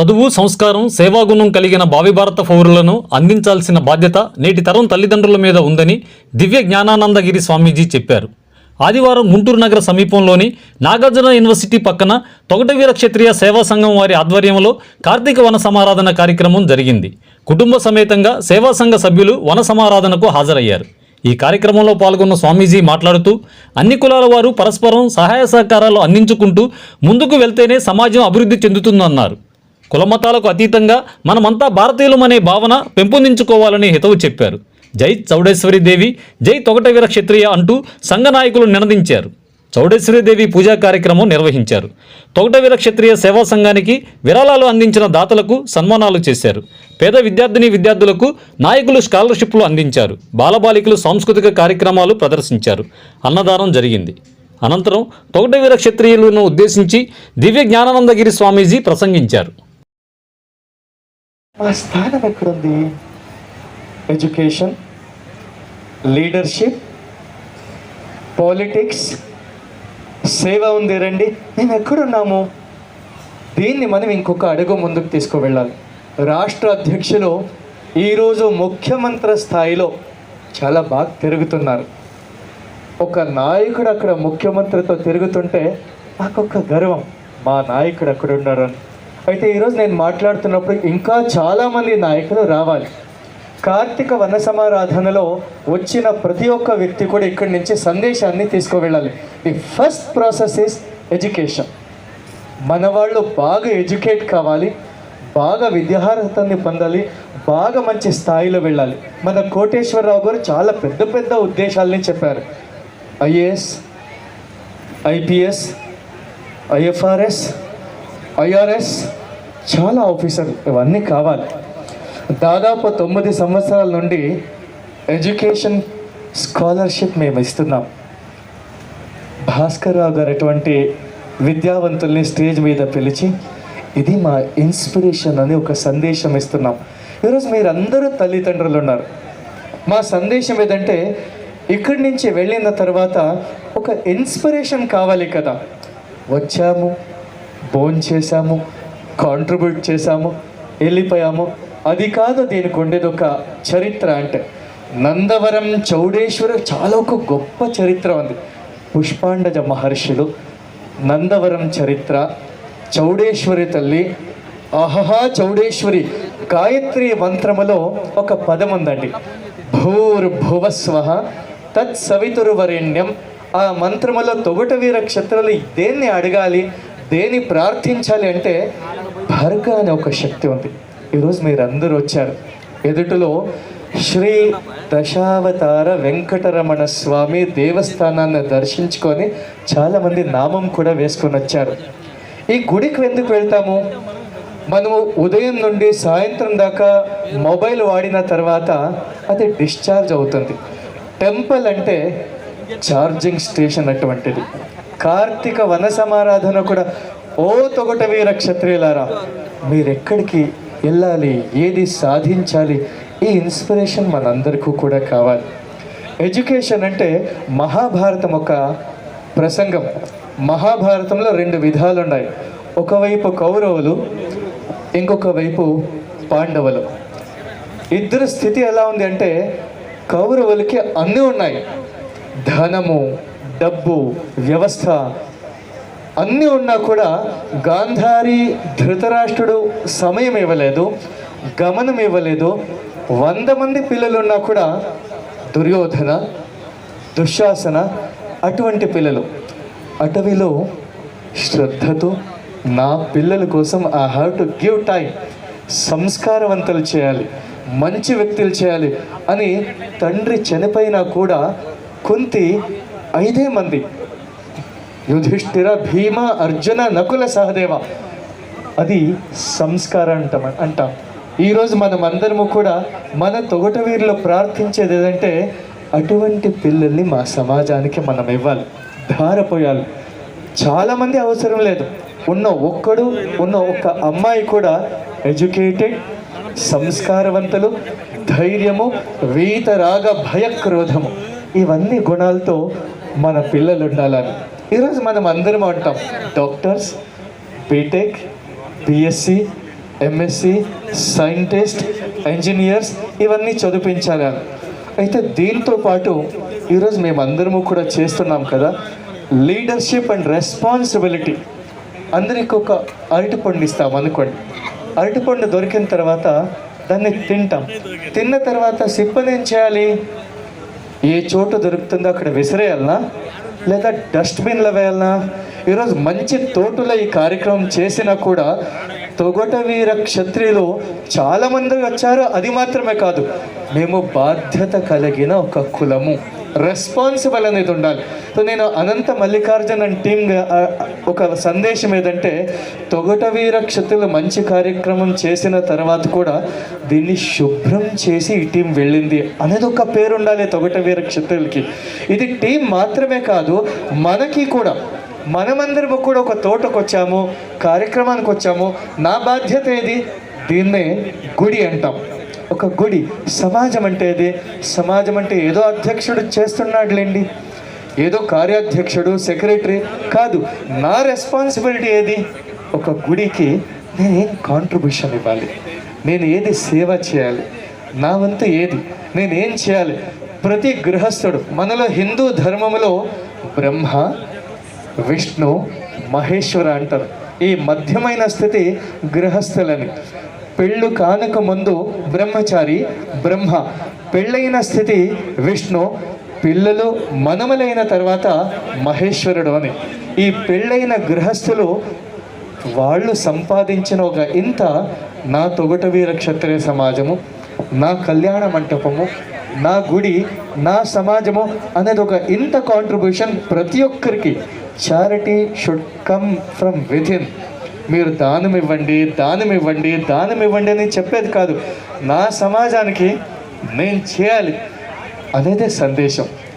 చదువు సంస్కారం సేవాగుణం కలిగిన భావి భారత పౌరులను అందించాల్సిన బాధ్యత నేటి తరం తల్లిదండ్రుల మీద ఉందని దివ్య జ్ఞానానందగిరి స్వామీజీ చెప్పారు. ఆదివారం గుంటూరు నగర సమీపంలోని నాగార్జున యూనివర్సిటీ పక్కన తొగటవీర క్షత్రియ సేవా సంఘం వారి ఆధ్వర్యంలో కార్తీక వన సమారాధన కార్యక్రమం జరిగింది. కుటుంబ సమేతంగా సేవా సంఘ సభ్యులు వన సమారాధనకు హాజరయ్యారు. ఈ కార్యక్రమంలో పాల్గొన్న స్వామీజీ మాట్లాడుతూ అన్ని కులాల వారు పరస్పరం సహాయ సహకారాలు అందించుకుంటూ ముందుకు వెళ్తేనే సమాజం అభివృద్ధి చెందుతుందన్నారు. కులమతాలకు అతీతంగా మనమంతా భారతీయులం అనే భావన పెంపొందించుకోవాలని హితవు చెప్పారు. జై చౌడేశ్వరి దేవి జై తొగటవీర క్షత్రియ అంటూ సంఘ నాయకులు నినదించారు. చౌడేశ్వరి దేవి పూజా కార్యక్రమం నిర్వహించారు. తొగటవీర క్షత్రియ సేవా సంఘానికి విరాళాలు అందించిన దాతలకు సన్మానాలు చేశారు. పేద విద్యార్థిని విద్యార్థులకు నాయకులు స్కాలర్షిప్లు అందించారు. బాలబాలికలు సాంస్కృతిక కార్యక్రమాలు ప్రదర్శించారు. అన్నదానం జరిగింది. అనంతరం తొగటవీర క్షత్రియులను ఉద్దేశించి దివ్య జ్ఞానానందగిరి స్వామీజీ ప్రసంగించారు. మా స్థానం ఎక్కడుంది? ఎడ్యుకేషన్ లీడర్షిప్ పాలిటిక్స్ సేవ ఉంది రండి మేము ఎక్కడున్నాము? దీన్ని మనం ఇంకొక అడుగు ముందుకు తీసుకువెళ్ళాలి. రాష్ట్ర అధ్యక్షులు ఈరోజు ముఖ్యమంత్రి స్థాయిలో చాలా బాగా తిరుగుతున్నారు. ఒక నాయకుడు అక్కడ ముఖ్యమంత్రితో తిరుగుతుంటే నాకు ఒక గర్వం. మా నాయకుడు అక్కడ ఉన్నారు అని. అయితే ఈరోజు నేను మాట్లాడుతున్నప్పుడు ఇంకా చాలామంది నాయకులు రావాలి. కార్తీక వన సమారాధనలో వచ్చిన ప్రతి ఒక్క వ్యక్తి కూడా ఇక్కడి నుంచి సందేశాన్ని తీసుకువెళ్ళాలి. The first process is education మన వాళ్ళు బాగా ఎడ్యుకేట్ కావాలి బాగా విద్యార్హతని పొందాలి బాగా మంచి స్థాయిలో వెళ్ళాలి. మన కోటేశ్వరరావు గారు చాలా పెద్ద పెద్ద ఉద్దేశాలని చెప్పారు. ఐఏఎస్ ఐపీఎస్ ఐఎఫ్ఆర్ఎస్ ఐఆర్ఎస్ చాలా ఆఫీసర్ ఇవన్నీ కావాలి. దాదాపు తొమ్మిది సంవత్సరాల నుండి ఎడ్యుకేషన్ స్కాలర్షిప్ మేము ఇస్తున్నాం. భాస్కర్ రావు గారు అటువంటి విద్యావంతుల్ని స్టేజ్ మీద పిలిచి ఇది మా ఇన్స్పిరేషన్ అని ఒక సందేశం ఇస్తున్నాం. ఈరోజు మీరందరూ తల్లిదండ్రులు ఉన్నారు. మా సందేశం ఏదంటే ఇక్కడి నుంచి వెళ్ళిన తర్వాత ఒక ఇన్స్పిరేషన్ కావాలి కదా. వచ్చాము బోన్ చేశాము కాంట్రిబ్యూట్ చేశాము వెళ్ళిపోయాము. అది కాదు దీనికి ఉండేది ఒక చరిత్ర అంటే నందవరం చౌడేశ్వర చాలా ఒక గొప్ప చరిత్ర ఉంది. పుష్పాండజ మహర్షులు నందవరం చరిత్ర చౌడేశ్వరి తల్లి అహహా చౌడేశ్వరి గాయత్రి మంత్రములో ఒక పదం ఉందండి. భూర్భువస్వ తత్ సవితురువరేణ్యం. ఆ మంత్రములో తొగట క్షత్రులు దేన్ని అడగాలి. దేన్ని ప్రార్థించాలి అంటే భర్గ అనే ఒక శక్తి ఉంది. ఈరోజు మీరు అందరూ వచ్చారు. ఎదుటిలో శ్రీ దశావతార వెంకటరమణ స్వామి దేవస్థానాన్ని దర్శించుకొని చాలామంది నామం కూడా వేసుకొని వచ్చారు. ఈ గుడికి ఎందుకు వెళ్తాము? మనము ఉదయం నుండి సాయంత్రం దాకా మొబైల్ వాడిన తర్వాత అది డిశ్చార్జ్ అవుతుంది. టెంపుల్ అంటే ఛార్జింగ్ స్టేషన్ అటువంటిది. కార్తీక వన సమారాధన కూడా ఓ తొగట వీర క్షత్రియులారా మీరెక్కడికి వెళ్ళాలి? ఏది సాధించాలి? ఈ ఇన్స్పిరేషన్ మనందరికీ కూడా కావాలి. ఎడ్యుకేషన్ అంటే మహాభారతం ఒక ప్రసంగం. మహాభారతంలో రెండు విధాలు ఉన్నాయి ఒకవైపు కౌరవులు ఇంకొక వైపు పాండవులు. ఇద్దరు స్థితి ఎలా ఉంది అంటే కౌరవులకి అన్నీ ఉన్నాయి. ధనము డబ్బు వ్యవస్థ అన్నీ ఉన్నా కూడా గాంధారి ధృతరాష్ట్రుడు సమయం ఇవ్వలేదు గమనం ఇవ్వలేదు. వంద మంది పిల్లలు ఉన్నా కూడా దుర్యోధన దుశ్శాసన అటువంటి పిల్లలు. అటవిలో శ్రద్ధతో నా పిల్లల కోసం I have to give time సంస్కారవంతులు చేయాలి మంచి వ్యక్తులు చేయాలి అని తండ్రి చనిపోయినా కూడా కుంతి ఐదే మంది. యుధిష్ఠిర భీమ అర్జున నకుల సహదేవ. అది సంస్కారం అంటాం అంటాం. ఈరోజు మనం అందరము కూడా మన తొగట వీరిలో ప్రార్థించేది ఏదంటే అటువంటి పిల్లల్ని మా సమాజానికి మనం ఇవ్వాలి. ధారపోయాలి. చాలామంది అవసరం లేదు. ఉన్న ఒక్కడు ఉన్న ఒక్క అమ్మాయి కూడా ఎడ్యుకేటెడ్ సంస్కారవంతులు ధైర్యము వీతరాగ భయక్రోధము. ఇవన్నీ గుణాలతో మన పిల్లలు ఉండాలని. ఈరోజు మనం అందరం ఉంటాం. Doctors BTech BSc MSc scientist engineers ఇవన్నీ చదివించాలి అని అయితే దీంతో పాటు ఈరోజు మేమందరము కూడా చేస్తున్నాం కదా లీడర్షిప్ అండ్ రెస్పాన్సిబిలిటీ అందరికి ఒక అరటిపండు ఇస్తాం అనుకోండి. అరటిపండు దొరికిన తర్వాత దాన్ని తింటాం. తిన్న తర్వాత సిప్పని ఏం చేయాలి? ఏ చోట దొరుకుతుందో అక్కడ విసిరేయాలనా? లేదా డస్ట్బిన్లో వేయాలనా? ఈరోజు మంచి తోటలో ఈ కార్యక్రమం చేసినా కూడా తొగట వీర క్షత్రియులు చాలామంది వచ్చారు. అది మాత్రమే కాదు మేము బాధ్యత కలిగిన ఒక కులము. రెస్పాన్సిబుల్ అనేది ఉండాలి. సో నేను అనంత మల్లికార్జున్ అండ్ టీమ్ ఒక సందేశం ఏదంటే తొగట వీర మంచి కార్యక్రమం చేసిన తర్వాత కూడా దీన్ని శుభ్రం చేసి ఈ టీం వెళ్ళింది అనేది ఒక పేరు ఉండాలి తొగట వీర ఇది టీం మాత్రమే కాదు మనకి కూడా. మనమందరము కూడా ఒక తోటకు వచ్చాము కార్యక్రమానికి వచ్చాము. నా బాధ్యత ఏది? దీన్నే గుడి అంటాం. ఒక గుడి. సమాజం అంటే అదే సమాజం అంటే ఏదో అధ్యక్షుడు చేస్తున్నాడులేండి. ఏదో కార్యాధ్యక్షుడు సెక్రటరీ కాదు. నా రెస్పాన్సిబిలిటీ ఏది? ఒక గుడికి నేను ఏం కాంట్రిబ్యూషన్ ఇవ్వాలి? నేను ఏది సేవ చేయాలి? నా వంతు ఏది? నేనేం చేయాలి? ప్రతి గృహస్థుడు మనలో హిందూ ధర్మములో బ్రహ్మ విష్ణు మహేశ్వర అంటారు. ఈ మధ్యమైన స్థితి గృహస్థులని. పెళ్ళు కానుక ముందు బ్రహ్మచారి బ్రహ్మ. పెళ్ళైన స్థితి విష్ణు పిల్లలు మనమలైన తర్వాత మహేశ్వరుడు అని. ఈ పెళ్ళైన గృహస్థులు వాళ్ళు సంపాదించిన ఒక ఇంత నా తొగట వీర క్షత్రియ సమాజము నా కళ్యాణ మంటపము నా గుడి నా సమాజము అనేది ఒక ఇంత కాంట్రిబ్యూషన్ ప్రతి ఒక్కరికి. Charity should come from within మీరు దానం ఇవ్వండి దానం ఇవ్వండి దానం ఇవ్వండి అని చెప్పేది కాదు. నా సమాజానికి నేను చేయాలి. అనేదే సందేశం.